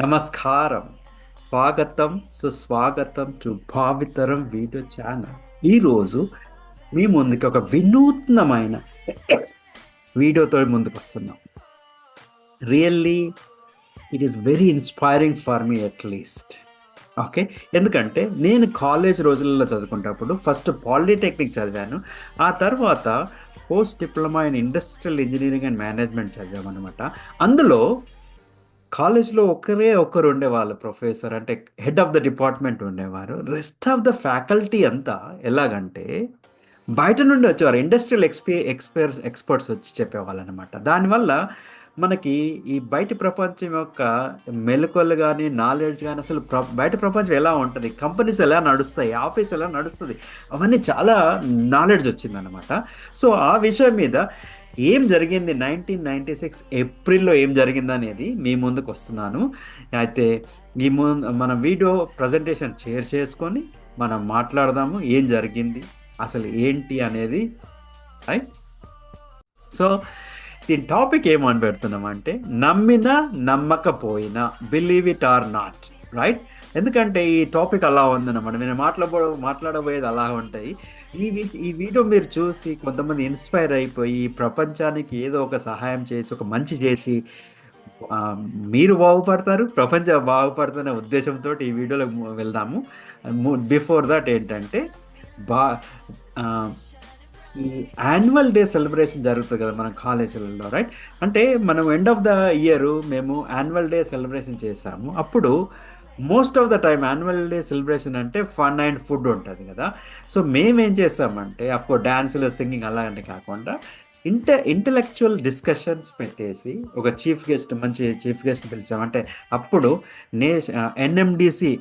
నమస్కారం. స్వాగతం సుస్వాగతం టు భావితరం వీడియో ఛానల్. ఈరోజు మీ ముందుకి ఒక వినూత్నమైన వీడియోతో ముందుకు వస్తున్నాం. Really it is very inspiring for me at least okay ఎందుకంటే నేను కాలేజ్ రోజులలో చదువుకునేటప్పుడు ఫస్ట్ పాలిటెక్నిక్ చదివాను. ఆ తర్వాత post diploma in industrial engineering and management చదివామన్నమాట. అందులో కాలేజ్లో ఒకరే ఒకరు ఉండేవాళ్ళు ప్రొఫెసర్ అంటే హెడ్ ఆఫ్ ద డిపార్ట్మెంట్ ఉండేవారు. రెస్ట్ ఆఫ్ ద ఫ్యాకల్టీ అంతా ఎలాగంటే బయట నుండి వచ్చేవారు. ఇండస్ట్రియల్ ఎక్స్పీ ఎక్స్పర్ ఎక్స్పర్ట్స్ వచ్చి చెప్పేవాళ్ళు అనమాట దానివల్ల మనకి ఈ బయట ప్రపంచం యొక్క మెలకువలు కానీ నాలెడ్జ్ కానీ అసలు ప్ర బయట ప్రపంచం ఎలా ఉంటుంది? కంపెనీస్ ఎలా నడుస్తాయి? ఆఫీస్ ఎలా నడుస్తుంది? అవన్నీ చాలా నాలెడ్జ్ వచ్చిందనమాట. సో ఆ విషయం మీద ఏం జరిగింది నైన్టీన్ నైంటీ సిక్స్ ఏప్రిల్లో ఏం జరిగింది అనేది మీ ముందుకు వస్తున్నాను. అయితే ఈ ముందు మన వీడియో ప్రజెంటేషన్ షేర్ చేసుకొని మనం మాట్లాడదాము ఏం జరిగింది అసలు ఏంటి అనేది. రైట్ సో దీని టాపిక్ ఏమని పెడుతున్నాం అంటే నమ్మినా నమ్మకపోయినా believe it or not right ఎందుకంటే ఈ టాపిక్ అలా ఉందన్నమాట. నేను మాట్లాడబో మాట్లాడబోయేది అలా ఉంటాయి. ఈ ఈ వీడియో మీరు చూసి కొంతమంది ఇన్స్పైర్ అయిపోయి ప్రపంచానికి ఏదో ఒక సహాయం చేసి ఒక మంచి చేసి మీరు బాగుపడతారు ప్రపంచం బాగుపడుతున్న ఉద్దేశంతో ఈ వీడియోలో వెళ్దాము. బిఫోర్ దట్ ఏంటంటే బా ఈ యాన్యువల్ డే సెలబ్రేషన్ జరుగుతుంది కదా మన కాలేజీలలో రైట్? అంటే మనం ఎండ్ ఆఫ్ ద ఇయర్ మేము యాన్యువల్ డే సెలబ్రేషన్ చేసాము అప్పుడు most of the time annual day celebration అంటే ఫన్ అండ్ ఫుడ్ ఉంటుంది కదా. సో మేమేం చేస్తామంటే అఫ్కోర్స్ డ్యాన్సులు సింగింగ్ అలాంటి కాకుండా ఇంట ఇంటలెక్చువల్ డిస్కషన్స్ పెట్టేసి ఒక చీఫ్ గెస్ట్ మంచి చీఫ్ గెస్ట్ పిలిచాం. అంటే అప్పుడు నే NMDC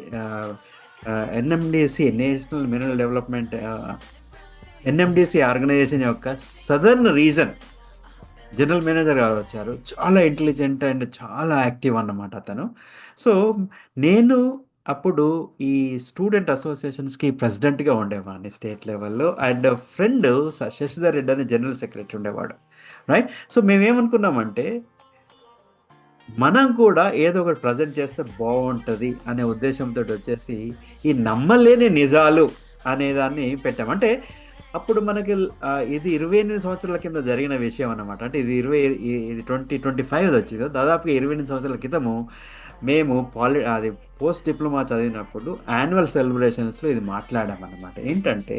NMDC national mineral development NMDC organisation యొక్క సదర్న్ రీజన్ జనరల్ మేనేజర్ గారు వచ్చారు. చాలా ఇంటెలిజెంట్ అండ్ చాలా యాక్టివ్ అన్నమాట అతను. సో నేను అప్పుడు ఈ స్టూడెంట్ అసోసియేషన్స్కి ప్రెసిడెంట్గా ఉండేవాడిని స్టేట్ లెవెల్లో అండ్ ఫ్రెండ్ శశిధర్ రెడ్డి అని జనరల్ సెక్రటరీ ఉండేవాడు. రైట్ సో మేమేమనుకున్నామంటే మనం కూడా ఏదో ఒకటి ప్రజెంట్ చేస్తే బాగుంటుంది అనే ఉద్దేశంతో వచ్చేసి ఈ నమ్మలేని నిజాలు అనేదాన్ని పెట్టాం. అంటే అప్పుడు మనకి ఇది ఇరవై ఎనిమిది సంవత్సరాల కింద జరిగిన విషయం అనమాట అంటే ఇది ఇరవై ఇది ట్వంటీ ట్వంటీ ఫైవ్ వచ్చింది. దాదాపుగా ఇరవై ఎనిమిది సంవత్సరాల క్రితము మేము పాలి అది పోస్ట్ డిప్లొమా చదివినప్పుడు యాన్యువల్ సెలబ్రేషన్స్లో ఇది మాట్లాడామన్నమాట. ఏంటంటే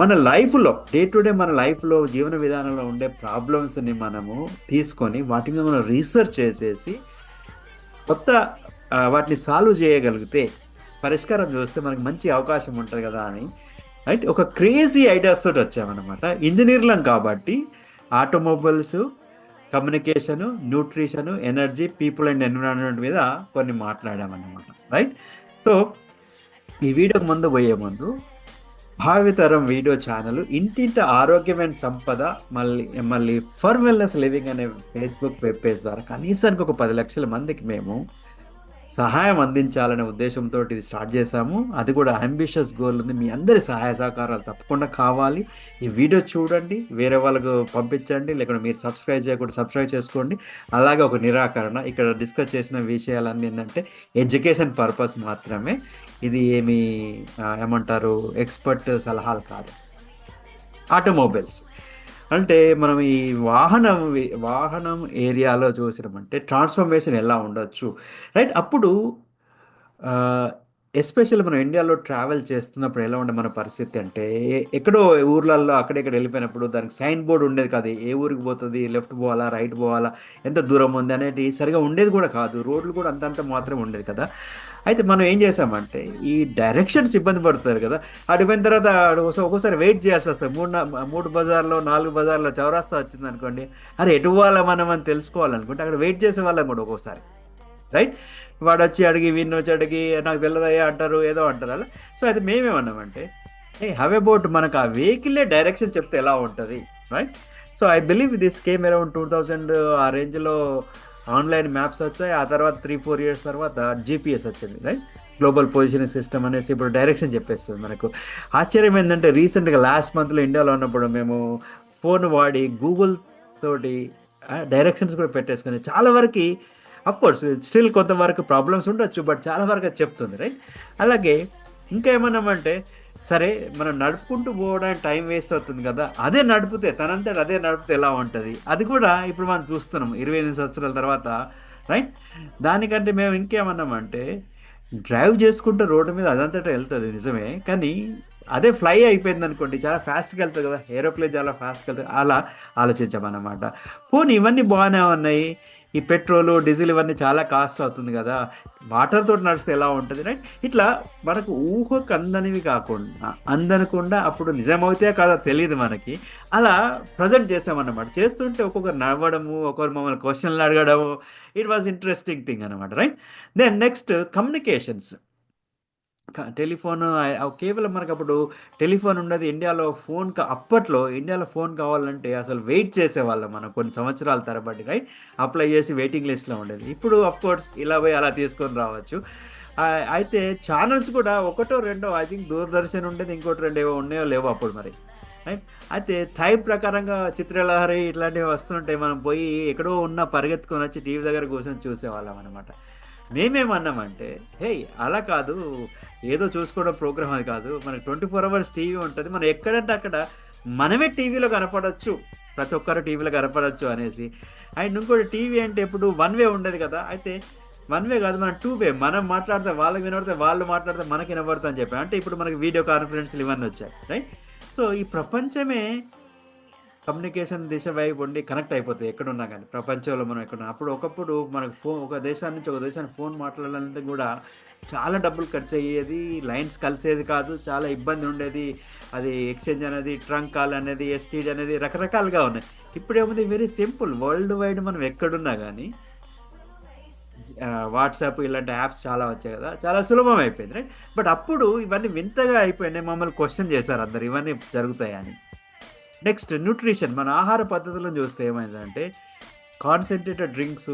మన లైఫ్లో డే టు డే మన లైఫ్లో జీవన విధానంలో ఉండే ప్రాబ్లమ్స్ని మనము తీసుకొని వాటి మీద మనం రీసెర్చ్ చేసేసి కొత్త వాటిని సాల్వ్ చేయగలిగితే పరిష్కారం చూస్తే మనకి మంచి అవకాశం ఉంటుంది కదా అని రైట్? ఒక క్రేజీ ఐడియాస్ తోటి వచ్చామన్నమాట. ఇంజనీర్లం కాబట్టి automobiles communication nutrition energy people and environment మీద కొన్ని మాట్లాడామన్నమాట. రైట్? సో ఈ వీడియోకి ముందు పోయే ముందు భావితరం వీడియో ఛానల్ ఇంటింట ఆరోగ్యమైన సంపద మళ్ళీ మళ్ళీ ఫర్ వెల్నెస్ లివింగ్ అనే ఫేస్బుక్ వెబ్ పేజ్ ద్వారా కనీసానికి ఒక పది లక్షల మందికి మేము సహాయం అందించాలనే ఉద్దేశంతో ఇది స్టార్ట్ చేశాము. అది కూడా అంబిషియస్ గోల్ ఉంది. మీ అందరి సహాయ సహకారాలు తప్పకుండా కావాలి. ఈ వీడియో చూడండి వేరే వాళ్ళకు పంపించండి లేకుంటే మీరు సబ్స్క్రైబ్ చేయకుండా సబ్స్క్రైబ్ చేసుకోండి. అలాగే ఒక నిరాకరణ ఇక్కడ డిస్కస్ చేసిన విషయాలన్నీ ఏంటంటే ఎడ్యుకేషన్ పర్పస్ మాత్రమే. ఇది ఏమి ఏమంటారు ఎక్స్పర్ట్ సలహాలు కాదు. ఆటోమొబైల్స్ అంటే మనం ఈ వాహనం వాహనం ఏరియాలో చూసినామంటే ట్రాన్స్ఫర్మేషన్ ఎలా ఉండొచ్చు? రైట్ అప్పుడు ఎస్పెషల్లీ మనం ఇండియాలో ట్రావెల్ చేస్తున్నప్పుడు ఎలా ఉండే మన పరిస్థితి అంటే ఎక్కడో ఊర్లలో అక్కడెక్కడ వెళ్ళిపోయినప్పుడు దానికి సైన్ బోర్డు ఉండేది కాదు. ఏ ఊరికి పోతుంది లెఫ్ట్ పోవాలా రైట్ పోవాలా ఎంత దూరం ఉంది అనేది సరిగా ఉండేది కూడా కాదు. రోడ్లు కూడా అంతంత మాత్రం ఉండేది కదా. అయితే మనం ఏం చేసామంటే ఈ డైరెక్షన్స్ ఇబ్బంది పడుతుంది కదా అడిపోయిన తర్వాత ఒక్కోసారి వెయిట్ చేయాల్సి వస్తుంది మూడు మూడు బజార్లో నాలుగు బజార్లో చౌరాస్తా వచ్చింది అనుకోండి అరే ఎటు మనం అని తెలుసుకోవాలనుకుంటే అక్కడ వెయిట్ చేసే వాళ్ళం కూడా ఒక్కోసారి. రైట్ వాడు వచ్చి అడిగి వీడిని వచ్చి అడిగి నాకు తెలియదయ్యా అంటారు ఏదో అంటారు అలా. సో అయితే మేమేమన్నామంటే ఏ హవ్ అబౌట్ మనకు ఆ వెహికలే డైరెక్షన్ చెప్తే ఎలా ఉంటుంది? Right so I believe this came around two thousand ఆ రేంజ్లో ఆన్లైన్ మ్యాప్స్ వచ్చాయి. ఆ తర్వాత త్రీ ఫోర్ ఇయర్స్ తర్వాత జీపీఎస్ వచ్చింది. రైట్ గ్లోబల్ పొజిషనింగ్ సిస్టమ్ అనేసి ఇప్పుడు డైరెక్షన్ చెప్పేస్తుంది మనకు. ఆశ్చర్యం ఏంటంటే రీసెంట్గా లాస్ట్ మంత్లో ఇండియాలో ఉన్నప్పుడు మేము ఫోన్ వాడి గూగుల్ తోటి డైరెక్షన్స్ కూడా పెట్టేసుకుని చాలా వరకు కోర్స్ స్టిల్ కొంతవరకు ప్రాబ్లమ్స్ ఉండొచ్చు బట్ చాలా వరకు చెప్తుంది. రైట్ అలాగే ఇంకా ఏమన్నామంటే సరే మనం నడుపుకుంటూ పోవడానికి టైం వేస్ట్ అవుతుంది కదా అదే నడిపితే తనంతట అదే నడిపితే ఎలా ఉంటుంది? అది కూడా ఇప్పుడు మనం చూస్తున్నాం ఇరవై ఎనిమిది సంవత్సరాల తర్వాత రైట్ దానికంటే మేము ఇంకేమన్నామంటే డ్రైవ్ చేసుకుంటే రోడ్డు మీద అదంతటా వెళ్తుంది నిజమే. కానీ అదే ఫ్లై అయిపోయింది అనుకోండి చాలా ఫాస్ట్గా వెళ్తుంది కదా ఏరోప్లేన్ చాలా ఫాస్ట్గా వెళ్తుంది అలా ఆలోచించామన్నమాట పోనీ ఇవన్నీ బాగానే ఉన్నాయి ఈ పెట్రోల్ డీజిల్ ఇవన్నీ చాలా కాస్ట్ అవుతుంది కదా వాటర్ తోటి నడిస్తే ఎలా ఉంటుంది రైట్ ఇట్లా మనకు ఊహకు అందనివి కాకుండా అందనకుండా అప్పుడు నిజమవుతే కాదో తెలియదు మనకి అలా ప్రజెంట్ చేసామన్నమాట చేస్తుంటే ఒక్కొక్కరు నడవడము ఒక్కొక్కరు మమ్మల్ని క్వశ్చన్లు అడగడము ఇట్ వాజ్ ఇంట్రెస్టింగ్ థింగ్ అనమాట right then next communications telephone కేవలం మనకు అప్పుడు టెలిఫోన్ ఉండదు. ఇండియాలో ఫోన్ అప్పట్లో ఇండియాలో ఫోన్ కావాలంటే అసలు వెయిట్ చేసేవాళ్ళం మనం కొన్ని సంవత్సరాల తరబడి రైట్? అప్లై చేసి వెయిటింగ్ లిస్ట్లో ఉండేది. ఇప్పుడు కోర్స్ ఇలా పోయి అలా తీసుకొని రావచ్చు. అయితే ఛానల్స్ కూడా ఒకటో రెండో ఐ థింక్ దూరదర్శన్ ఉండేది ఇంకోటి రెండు ఏవో ఉన్నాయో లేవో అప్పుడు మరి రైట్? అయితే టైం ప్రకారంగా చిత్రలహరి ఇట్లాంటివి వస్తుంటే మనం పోయి ఎక్కడో ఉన్న పరిగెత్తుకొని వచ్చి టీవీ దగ్గర కూర్చొని చూసేవాళ్ళం అనమాట మేమేమన్నామంటే హే అలా కాదు. ఏదో చూసుకోవడం ప్రోగ్రామ్ అది కాదు. మనకి ట్వంటీ ఫోర్ అవర్స్ టీవీ ఉంటుంది. మనం ఎక్కడంటే అక్కడ మనమే టీవీలో కనపడవచ్చు ప్రతి ఒక్కరు టీవీలో కనపడవచ్చు అనేసి. అండ్ ఇంకోటి టీవీ అంటే ఎప్పుడు వన్ వే ఉండేది కదా. అయితే వన్ వే కాదు మనం టూ వే. మనం మాట్లాడితే వాళ్ళకి వినబడితే వాళ్ళు మాట్లాడితే మనకి వినబడతా అని చెప్పి. అంటే ఇప్పుడు మనకి వీడియో కాన్ఫరెన్స్లు ఇవన్నీ వచ్చాయి రైట్? సో ఈ ప్రపంచమే కమ్యూనికేషన్ దిశ వైపు ఉండి కనెక్ట్ అయిపోతాయి ఎక్కడున్నా కానీ. ప్రపంచంలో మనం ఎక్కడ అప్పుడు ఒకప్పుడు మనకు ఫోన్ ఒక దేశాన్ని నుంచి ఒక దేశానికి ఫోన్ మాట్లాడాలంటే కూడా చాలా డబ్బులు ఖర్చు అయ్యేది లైన్స్ కలిసేది కాదు. చాలా ఇబ్బంది ఉండేది. అది ఎక్స్చేంజ్ అనేది ట్రంక్ కాల్ అనేది ఎస్టీడీ అనేది రకరకాలుగా ఉన్నాయి. ఇప్పుడు ఏముంది వెరీ సింపుల్. వరల్డ్ వైడ్ మనం ఎక్కడున్నా కానీ వాట్సాప్ ఇలాంటి యాప్స్ చాలా వచ్చాయి కదా. చాలా సులభం అయిపోయింది రైట్? బట్ అప్పుడు ఇవన్నీ వింతగా అయిపోయినాయి. మమ్మల్ని క్వశ్చన్ చేశారు అందరు. ఇవన్నీ జరుగుతాయని. నెక్స్ట్ న్యూట్రిషన్ మన ఆహార పద్ధతులను చూస్తే ఏమైందంటే concentrated drinks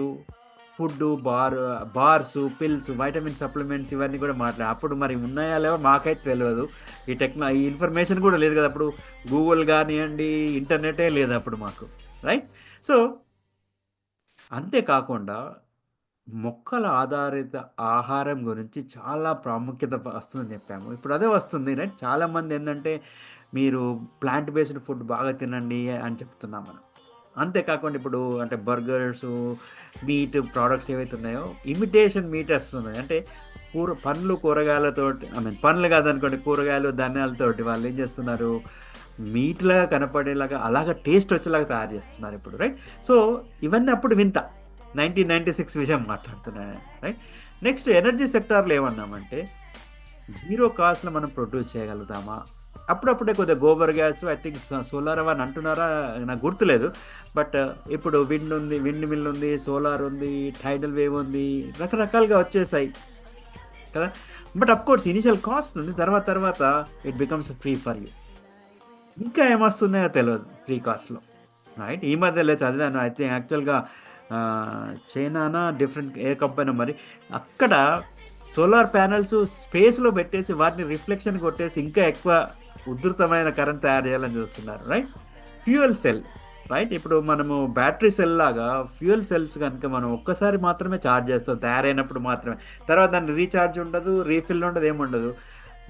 food bar bars pills vitamin supplements ఇవన్నీ కూడా మాట్లాడే అప్పుడు మరి ఉన్నాయా లేవో మాకైతే తెలియదు ఈ టెక్నా ఈ ఇన్ఫర్మేషన్ కూడా లేదు కదా అప్పుడు. గూగుల్ కానివ్వండి ఇంటర్నెటే లేదు అప్పుడు మాకు. రైట్ సో అంతేకాకుండా మొక్కల ఆధారిత ఆహారం గురించి చాలా ప్రాముఖ్యత వస్తుందని చెప్పాము. ఇప్పుడు అదే వస్తుంది రైట్ చాలామంది ఏంటంటే మీరు ప్లాంట్ బేస్డ్ ఫుడ్ బాగా తినండి అని చెప్తున్నాం మనం. అంతేకాకుండా ఇప్పుడు అంటే బర్గర్స్ మీట్ ప్రోడక్ట్స్ ఏవైతే ఉన్నాయో ఇమిటేషన్ మీట్ వస్తున్నాయి అంటే కూర పండ్లు కూరగాయలతో ఐ మీన్ పండ్లు కాదనుకోండి కూరగాయలు ధాన్యాలతోటి వాళ్ళు ఏం చేస్తున్నారు? మీట్లాగా కనపడేలాగా అలాగా టేస్ట్ వచ్చేలాగా తయారు చేస్తున్నారు ఇప్పుడు రైట్ సో ఇవన్నీ అప్పుడు వింత. నైన్టీన్ నైంటీ సిక్స్ విషయం మాట్లాడుతున్నాను రైట్ నెక్స్ట్ ఎనర్జీ సెక్టార్లో ఏమన్నామంటే జీరో కాస్ట్లో మనం ప్రొడ్యూస్ చేయగలుగుతామా? అప్పుడప్పుడే కొద్దిగా gobar gas I think solar అని అంటున్నారా? నాకు గుర్తులేదు. బట్ ఇప్పుడు విండ్ ఉంది విండ్ మిల్ ఉంది సోలార్ ఉంది టైడల్ వేవ్ ఉంది రకరకాలుగా వచ్చేసాయి. కదా? But of course initial cost ఉంది. తర్వాత తర్వాత it becomes free for you ఇంకా ఏమొస్తున్నాయో తెలియదు ఫ్రీ కాస్ట్లో రైట్ ఈ మధ్యలో చదివాను. అయితే యాక్చువల్గా చైనానా డిఫరెంట్ ఏ కంపెనీ మరి అక్కడ సోలార్ ప్యానల్స్ స్పేస్లో పెట్టేసి వాటిని రిఫ్లెక్షన్ కొట్టేసి ఇంకా ఎక్కువ ఉధృతమైన కరెంట్ తయారు చేయాలని చూస్తున్నారు రైట్ ఫ్యూయల్ సెల్ రైట్ ఇప్పుడు మనము బ్యాటరీ సెల్ లాగా ఫ్యూయల్ సెల్స్ కనుక మనం ఒక్కసారి మాత్రమే ఛార్జ్ చేస్తాం తయారైనప్పుడు మాత్రమే. తర్వాత దాన్ని రీఛార్జ్ ఉండదు రీఫిల్ ఉండదు ఏముండదు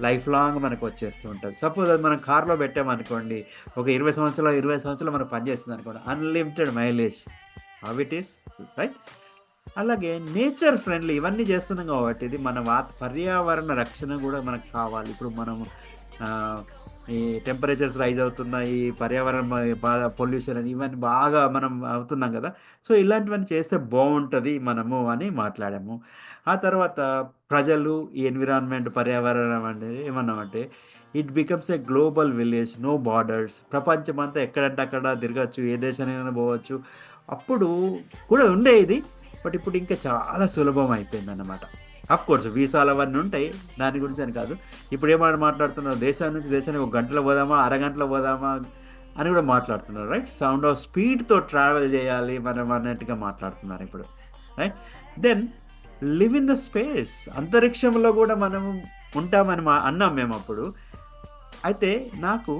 లైఫ్ లాంగ్ మనకు వచ్చేస్తూ ఉంటుంది. సపోజ్ అది మనం కార్లో పెట్టామనుకోండి ఒక ఇరవై సంవత్సరాలు ఇరవై సంవత్సరాలు మనకు పనిచేస్తుంది అనుకోండి unlimited mileage it is right అలాగే నేచర్ ఫ్రెండ్లీ ఇవన్నీ చేస్తున్నాం కాబట్టి ఇది మన వాత పర్యావరణ రక్షణ కూడా మనకు కావాలి. ఇప్పుడు మనము ఈ టెంపరేచర్స్ రైజ్ అవుతున్నాయి పర్యావరణం బాగా పొల్యూషన్ అని ఇవన్నీ బాగా మనం అవుతున్నాం కదా. సో ఇలాంటివన్నీ చేస్తే బాగుంటుంది మనము అని మాట్లాడాము. ఆ తర్వాత ప్రజలు ఈ ఎన్విరాన్మెంట్ పర్యావరణం అనేది ఏమన్నామంటే it becomes a global village no borders ప్రపంచం అంతా ఎక్కడంటే అక్కడ తిరగచ్చు ఏ దేశానికైనా పోవచ్చు. అప్పుడు కూడా ఉండేది బట్ ఇప్పుడు ఇంకా చాలా సులభం అయిపోయింది అన్నమాట అఫ్ కోర్స్ వీసాలు అవన్నీ ఉంటాయి. దాని గురించి అని కాదు. ఇప్పుడు ఏమన్నా మాట్లాడుతున్నారు దేశం నుంచి దేశానికి ఒక గంటలో పోదామా అరగంటలో పోదామా అని కూడా మాట్లాడుతున్నారు రైట్ సౌండ్ ఆఫ్ స్పీడ్తో ట్రావెల్ చేయాలి మనం అన్నట్టుగా మాట్లాడుతున్నారు ఇప్పుడు right then live in the space అంతరిక్షంలో కూడా మనం ఉంటామని మా అన్నాం మేము అప్పుడు. అయితే నాకు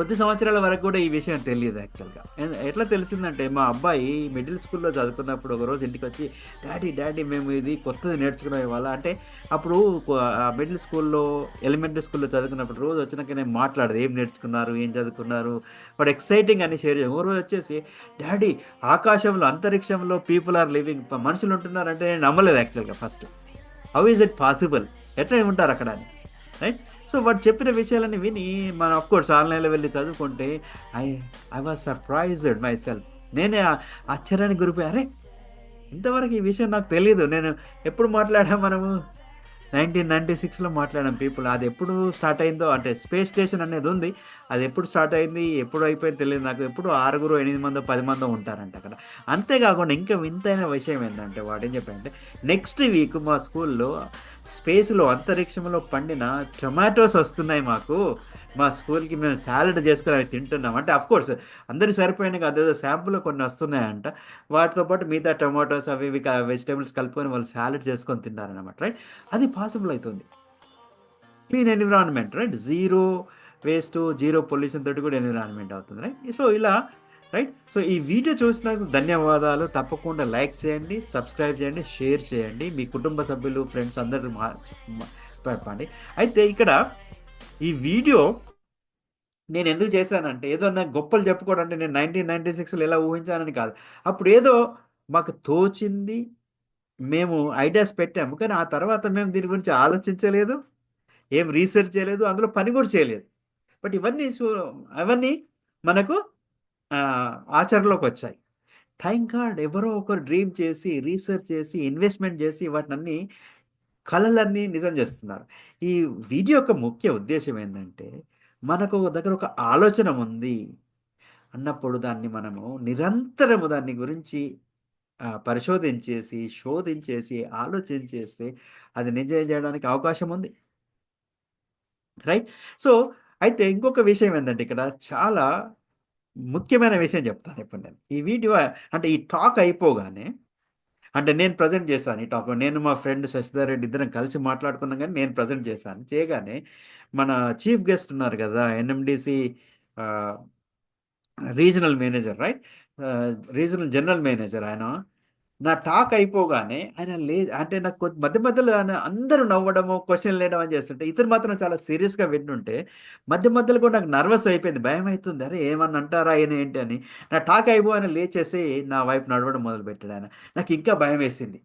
కొద్ది సంవత్సరాల వరకు కూడా ఈ విషయం తెలియదు యాక్చువల్గా ఎట్లా తెలిసిందంటే మా అబ్బాయి మిడిల్ స్కూల్లో చదువుకున్నప్పుడు ఒక రోజు ఇంటికి వచ్చి డాడీ డాడీ మేము ఇది కొత్తది నేర్చుకున్నాం ఇవాళ. అంటే అప్పుడు మిడిల్ స్కూల్లో ఎలిమెంటరీ స్కూల్లో చదువుకున్నప్పుడు రోజు వచ్చినాక నేను మాట్లాడదు ఏం నేర్చుకున్నారు? ఏం చదువుకున్నారు? బట్ ఎక్సైటింగ్ అని షేర్ చేయ ఒక రోజు వచ్చేసి డాడీ ఆకాశంలో అంతరిక్షంలో పీపుల్ ఆర్ లివింగ్ మనుషులు ఉంటున్నారంటే నేను నమ్మలేదు యాక్చువల్గా first how is it possible ఎట్లా ఉంటారు అక్కడ అని. రైట్? సో వాడు చెప్పిన విషయాలన్నీ విని మనం ఆఫ్ కోర్స్ ఆన్లైన్లో వెళ్ళి చదువుకుంటే I I was surprised myself నేనే ఆశ్చర్యానికి గురిపోయా అరే ఇంతవరకు ఈ విషయం నాకు తెలియదు నేను ఎప్పుడు మాట్లాడాం మనము? నైన్టీన్ నైంటీ సిక్స్లో మాట్లాడాం పీపుల్ అది ఎప్పుడు స్టార్ట్ అయిందో అంటే స్పేస్ స్టేషన్ అనేది ఉంది. అది ఎప్పుడు స్టార్ట్ అయింది ఎప్పుడు అయిపోయింది తెలియదు నాకు. ఎప్పుడు ఆరుగురు ఎనిమిది మందో పది మందో ఉంటారంట అక్కడ. అంతేకాకుండా ఇంకా వింతైన విషయం ఏంటంటే వాడు ఏం చెప్పాడంటే నెక్స్ట్ వీక్ మా స్కూల్లో స్పేస్లో అంతరిక్షంలో పండిన టొమాటోస్ వస్తున్నాయి మాకు. మా స్కూల్కి మేము సాలడ్ చేసుకుని అవి తింటున్నాం. అంటే అఫ్ కోర్స్ అందరికి సరిపోయిన కాదు. శాంపుల్ కొన్ని వస్తున్నాయంట. వాటితో పాటు మిగతా టొమాటోస్ అవి ఇవి వెజిటేబుల్స్ కలుపుకొని వాళ్ళు సాలడ్ చేసుకొని తిన్నారనమాట రైట్ అది పాసిబుల్ అవుతుంది clean environment right zero waste zero pollution తోటి కూడా ఎన్విరాన్మెంట్ అవుతుంది రైట్ సో ఇలా రైట్ సో ఈ వీడియో చూసినందుకు ధన్యవాదాలు. తప్పకుండా లైక్ చేయండి సబ్స్క్రైబ్ చేయండి షేర్ చేయండి. మీ కుటుంబ సభ్యులు ఫ్రెండ్స్ అందరితో మా చెప్పండి. అయితే ఇక్కడ ఈ వీడియో నేను ఎందుకు చేశానంటే ఏదో నాకు గొప్పలు చెప్పుకోవడం అంటే నేను నైన్టీన్ నైన్టీ సిక్స్లో ఎలా ఊహించానని కాదు. అప్పుడు ఏదో మాకు తోచింది మేము ఐడియాస్ పెట్టాము. కానీ ఆ తర్వాత మేము దీని గురించి ఆలోచించలేదు ఏం రీసెర్చ్ చేయలేదు అందులో పని కూడా చేయలేదు. బట్ ఇవన్నీ అవన్నీ మనకు ఆచరణలోకి వచ్చాయి థ్యాంక్ గాడ్ ఎవరో ఒకరు డ్రీమ్ చేసి రీసెర్చ్ చేసి ఇన్వెస్ట్మెంట్ చేసి వాటిని కళలన్నీ నిజం చేస్తున్నారు. ఈ వీడియో యొక్క ముఖ్య ఉద్దేశం ఏంటంటే మనకు ఒక దగ్గర ఒక ఆలోచన ఉంది అన్నప్పుడు దాన్ని మనము నిరంతరము దాన్ని గురించి పరిశోధించేసి శోధించేసి ఆలోచించేస్తే అది నిజం చేయడానికి అవకాశం ఉంది. రైట్ సో అయితే ఇంకొక విషయం ఏంటంటే ఇక్కడ చాలా ముఖ్యమైన విషయం చెప్తాను ఇప్పుడు నేను. ఈ వీడియో అంటే ఈ టాక్ అయిపోగానే అంటే నేను ప్రజెంట్ చేశాను ఈ టాక్. నేను మా ఫ్రెండ్ శశిధర్ రెడ్డి ఇద్దరం కలిసి మాట్లాడుకున్నాం కానీ నేను ప్రజెంట్ చేశాను. చేయగానే మన చీఫ్ గెస్ట్ ఉన్నారు కదా NMDC regional manager right? Regional general manager ఆయన. నా టాక్ అయిపోగానే ఆయన లే అంటే నాకు కొద్ది మధ్య మధ్యలో ఆయన అందరూ నవ్వడము క్వశ్చన్ లేయడం అని చేస్తుంటే ఇతను మాత్రం చాలా సీరియస్గా వింటుంటే మధ్య మధ్యలో కూడా నాకు నర్వస్ అయిపోయింది. భయం అవుతుంది. అరే ఏమన్నా అంటారా ఆయన ఏంటి అని. నా టాక్ అయిపో లేచేసి నా వైపు నడవడం మొదలు పెట్టాడు ఆయన. నాకు ఇంకా భయం వేసింది.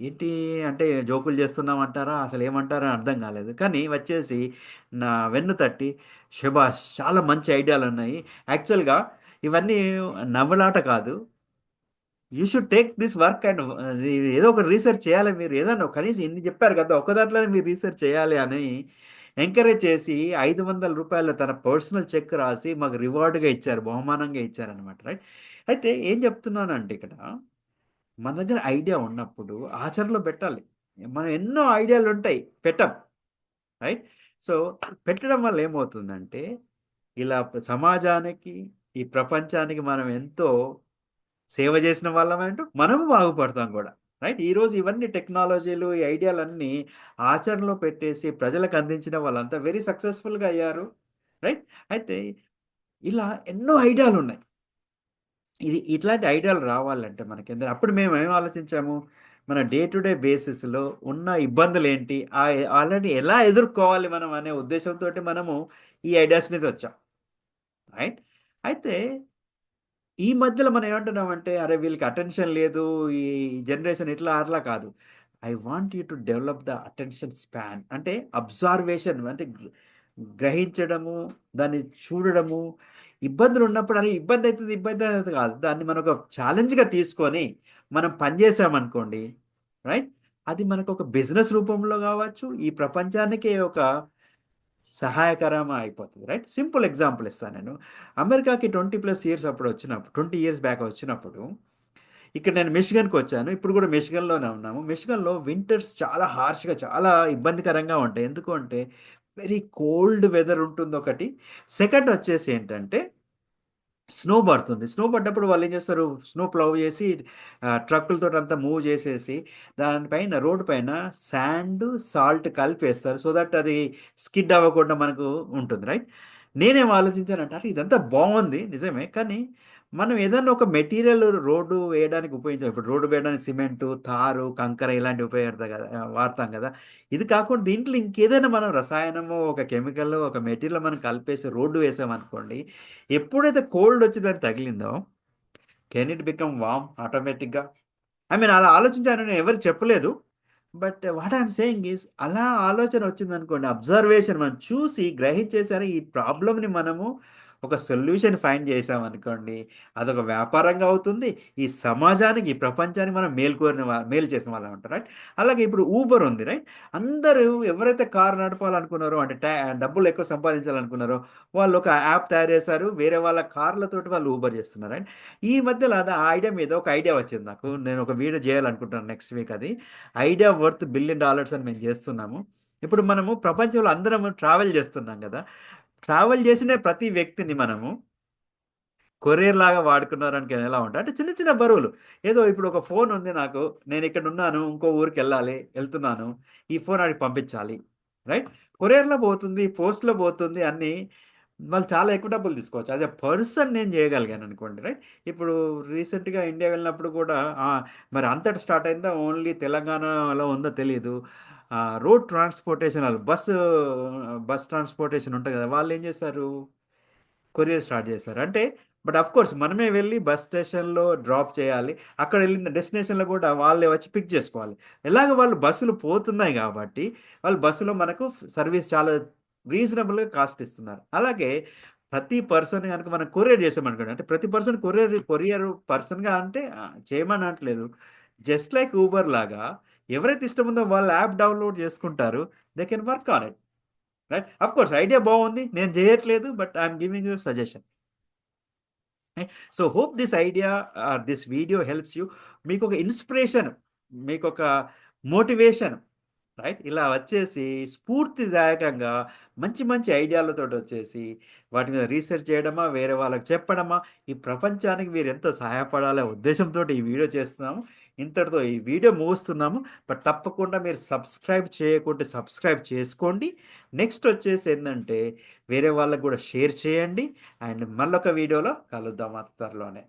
ఏంటి అంటే జోకులు చేస్తున్నాం అంటారా? అసలు ఏమంటారా అని అర్థం కాలేదు. కానీ వచ్చేసి నా వెన్ను తట్టి శబాష్ చాలా మంచి ఐడియాలు ఉన్నాయి. యాక్చువల్గా ఇవన్నీ నవ్వలాట కాదు. You should take this work and ఏదో ఒక రీసెర్చ్ చేయాలి మీరు. ఏదన్నా కనీసం ఎన్ని చెప్పారు కదా ఒక దాంట్లోనే మీరు రీసెర్చ్ చేయాలి అని ఎంకరేజ్ చేసి ఐదు వందల రూపాయలు తన పర్సనల్ చెక్ రాసి మాకు రివార్డ్గా ఇచ్చారు బహుమానంగా ఇచ్చారనమాట రైట్ అయితే ఏం చెప్తున్నానంటే ఇక్కడ మన దగ్గర ఐడియా ఉన్నప్పుడు ఆచరణలో పెట్టాలి. మనం ఎన్నో ఐడియాలు ఉంటాయి పెట్టం రైట్ సో పెట్టడం వల్ల ఏమవుతుందంటే ఇలా సమాజానికి ఈ ప్రపంచానికి మనం ఎంతో సేవ చేసిన వాళ్ళమంటూ మనము బాగుపడతాం కూడా రైట్ ఈరోజు ఇవన్నీ టెక్నాలజీలు ఈ ఐడియాలన్నీ ఆచరణలో పెట్టేసి ప్రజలకు అందించిన వాళ్ళంతా వెరీ సక్సెస్ఫుల్గా అయ్యారు రైట్ అయితే ఇలా ఎన్నో ఐడియాలు ఉన్నాయి. ఇది ఇట్లాంటి ఐడియాలు రావాలంటే మనకి ఎందుకంటే అప్పుడు మేము ఏం ఆలోచించాము? మన డే టు డే బేసిస్లో ఉన్న ఇబ్బందులు ఏంటి? ఆ ఆల్రెడీ ఎలా ఎదుర్కోవాలి మనం అనే ఉద్దేశంతో మనము ఈ ఐడియాస్ మీద వచ్చాం రైట్ అయితే ఈ మధ్యలో మనం ఏమంటున్నామంటే అరే వీళ్ళకి అటెన్షన్ లేదు ఈ జనరేషన్ ఇట్లా అట్లా కాదు. I want you to develop the attention span అంటే అబ్జర్వేషన్ అంటే గ్ర- గ్రహించడము దాన్ని చూడడము. ఇబ్బందులు ఉన్నప్పుడు అరే ఇబ్బంది అవుతుంది ఇబ్బంది అవుతుంది కాదు. దాన్ని మనం ఒక ఛాలెంజ్గా తీసుకొని మనం పనిచేసామనుకోండి రైట్? అది మనకు ఒక బిజినెస్ రూపంలో కావచ్చు ఈ ప్రపంచానికే ఒక సహాయకరం అయిపోతుంది రైట్? సింపుల్ ఎగ్జాంపుల్ ఇస్తాను నేను. అమెరికాకి ట్వంటీ ప్లస్ ఇయర్స్ అప్పుడు వచ్చినప్పుడు ట్వంటీ ఇయర్స్ బ్యాక్ వచ్చినప్పుడు ఇక్కడ నేను మిషిగన్కి వచ్చాను. ఇప్పుడు కూడా మిషిగన్లోనే ఉన్నాము. మిషిగన్లో వింటర్స్ చాలా హార్ష్గా చాలా ఇబ్బందికరంగా ఉంటాయి. ఎందుకు అంటే వెరీ కోల్డ్ వెదర్ ఉంటుంది ఒకటి సెకండ్ వచ్చేసి ఏంటంటే స్నో పడుతుంది. స్నో పడ్డప్పుడు వాళ్ళు ఏం చేస్తారు? స్నో ప్లవ్ చేసి ట్రక్కులతో అంతా మూవ్ చేసేసి దానిపైన రోడ్డు పైన శాండ్ సాల్ట్ కలిపేస్తారు. సో దట్ అది స్కిడ్ అవ్వకుండా మనకు ఉంటుంది. రైట్? నేనేం ఆలోచించానంటే అరే ఇదంతా బాగుంది. నిజమే. కానీ మనం ఏదైనా ఒక మెటీరియల్ రోడ్డు వేయడానికి ఉపయోగించాం ఇప్పుడు రోడ్డు వేయడానికి సిమెంటు తారు కంకర ఇలాంటివి ఉపయోగిస్తాం కదా వాడతాం కదా. ఇది కాకుండా దీంట్లో ఇంకేదైనా మనం రసాయనము ఒక కెమికల్ ఒక మెటీరియల్ మనం కలిపేసి రోడ్డు వేసామనుకోండి ఎప్పుడైతే కోల్డ్ వచ్చి దానికి తగిలిందో కెన్ ఇట్ బికమ్ వామ్ ఆటోమేటిక్గా? ఐ మీన్ అలా ఆలోచించాను నేను ఎవరు చెప్పలేదు. But what I'm saying is అలా ఆలోచన వచ్చిందనుకోండి అబ్జర్వేషన్ మనం చూసి గ్రహించేసారి ఈ ప్రాబ్లమ్ని మనము ఒక సొల్యూషన్ ఫైండ్ చేసామనుకోండి అదొక వ్యాపారంగా అవుతుంది. ఈ సమాజానికి ఈ ప్రపంచానికి మనం మేల్కోరిన మేలు చేసిన వాళ్ళం ఉంటారు రైట్? అలాగే ఇప్పుడు ఊబర్ ఉంది రైట్? అందరూ ఎవరైతే కార్ నడపాలనుకున్నారో అంటే ట్యా డబ్బులు ఎక్కువ సంపాదించాలనుకున్నారో వాళ్ళు ఒక యాప్ తయారు చేశారు వేరే వాళ్ళ కార్లతోటి వాళ్ళు ఊబర్ చేస్తున్నారు రైట్? ఈ మధ్యలో అది ఆ ఐడియా మీద ఒక ఐడియా వచ్చింది నాకు. నేను ఒక వీడియో చేయాలనుకుంటున్నాను నెక్స్ట్ వీక్ అది. ఐడియా వర్త్ బిలియన్ డాలర్స్ అని మేము చేస్తున్నాము. ఇప్పుడు మనము ప్రపంచంలో అందరం ట్రావెల్ చేస్తున్నాం కదా ట్రావెల్ చేసిన ప్రతి వ్యక్తిని మనము కొరియర్ లాగా వాడుకున్నారని ఎలా ఉంటాయి అంటే చిన్న చిన్న బరువులు. ఏదో ఇప్పుడు ఒక ఫోన్ ఉంది నాకు నేను ఇక్కడ ఉన్నాను ఇంకో ఊరికి వెళ్ళాలి వెళ్తున్నాను ఈ ఫోన్ ఆడికి పంపించాలి రైట్? కొరియర్లో పోతుంది పోస్ట్లో పోతుంది అన్నీ వాళ్ళు చాలా ఎక్కువ డబ్బులు తీసుకోవచ్చు. అదే పర్సన్ నేను చేయగలిగాను అనుకోండి రైట్? ఇప్పుడు రీసెంట్గా ఇండియా వెళ్ళినప్పుడు కూడా మరి అంతటి స్టార్ట్ అయిందా? ఓన్లీ తెలంగాణలో ఉందో తెలియదు రోడ్ ట్రాన్స్పోర్టేషన్ వాళ్ళు బస్సు బస్ ట్రాన్స్పోర్టేషన్ ఉంటుంది కదా వాళ్ళు ఏం చేస్తారు? కొరియర్ స్టార్ట్ చేస్తారు. అంటే బట్ అఫ్ కోర్స్ మనమే వెళ్ళి బస్ స్టేషన్లో డ్రాప్ చేయాలి. అక్కడ వెళ్ళిన డెస్టినేషన్లో కూడా వాళ్ళే వచ్చి పిక్ చేసుకోవాలి. ఎలాగ వాళ్ళు బస్సులు పోతున్నాయి కాబట్టి వాళ్ళు బస్సులో మనకు సర్వీస్ చాలా రీజనబుల్గా కాస్ట్ ఇస్తున్నారు. అలాగే ప్రతి పర్సన్ కనుక మనం కొరియర్ చేసామనుకోండి అంటే ప్రతి పర్సన్ కొరియర్ కొరియర్ పర్సన్గా అంటే చేయమని అంటలేదు జస్ట్ లైక్ ఊబర్ లాగా ఎవరైతే ఇష్టం ఉందో వాళ్ళు యాప్ డౌన్లోడ్ చేసుకుంటారు they can work on it right of course idea బాగుంది నేను చేయట్లేదు but I'm giving you suggestion so hope this idea or this video helps you మీకు ఒక ఇన్స్పిరేషన్ మీకు ఒక మోటివేషన్ రైట్ ఇలా వచ్చేసి స్ఫూర్తిదాయకంగా మంచి మంచి ఐడియాలతో వచ్చేసి వాటి మీద రీసెర్చ్ చేయడమా వేరే వాళ్ళకి చెప్పడమా ఈ ప్రపంచానికి మీరు ఎంతో సహాయపడాలనే ఉద్దేశంతో ఈ వీడియో చేస్తున్నాము. ఇంతటితో ఈ వీడియో ముగిస్తున్నాము. బట్ తప్పకుండా మీరు సబ్స్క్రైబ్ చేయకుంటే సబ్స్క్రైబ్ చేసుకోండి. నెక్స్ట్ వచ్చేసి ఏంటంటే వేరే వాళ్ళకి కూడా షేర్ చేయండి. అండ్ మళ్ళొక వీడియోలో కలుద్దాం ఆ త్వరలోనే